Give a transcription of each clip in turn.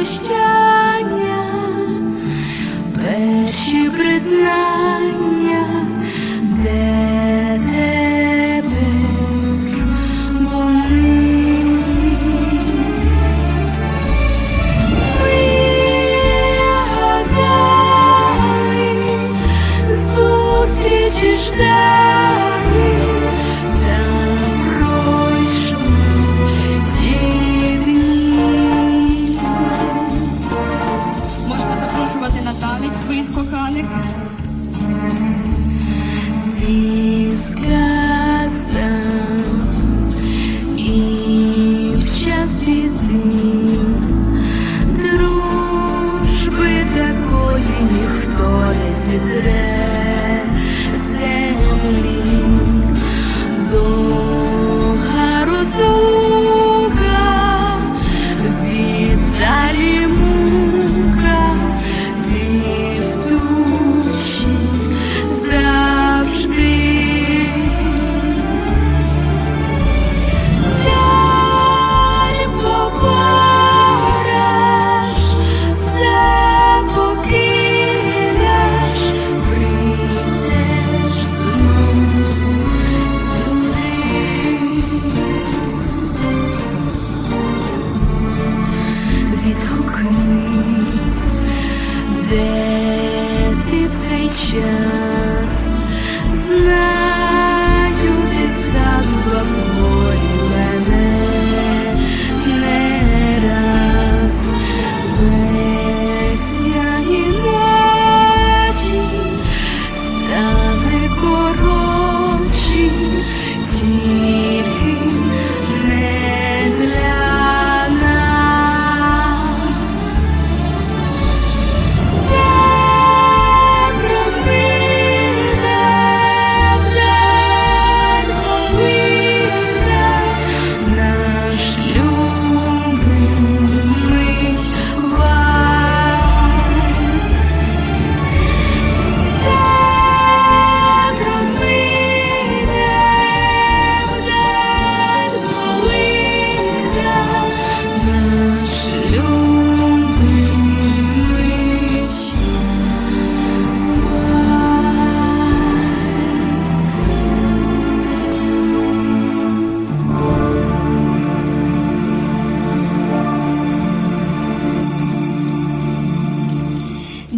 прощання, перші признання, His де ти в цей час,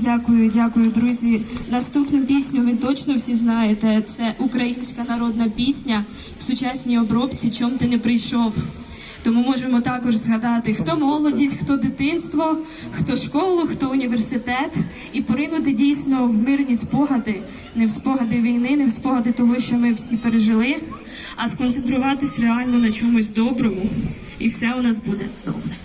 Дякую, дякую, друзі. Наступну пісню ви точно всі знаєте. Це українська народна пісня в сучасній обробці Чом ти не прийшов. Тому можемо також згадати, хто молодість, хто дитинство, хто школу, хто університет, і поринути дійсно в мирні спогади, не в спогади війни, не в спогади того, що ми всі пережили, а сконцентруватись реально на чомусь доброму, і все у нас буде добре.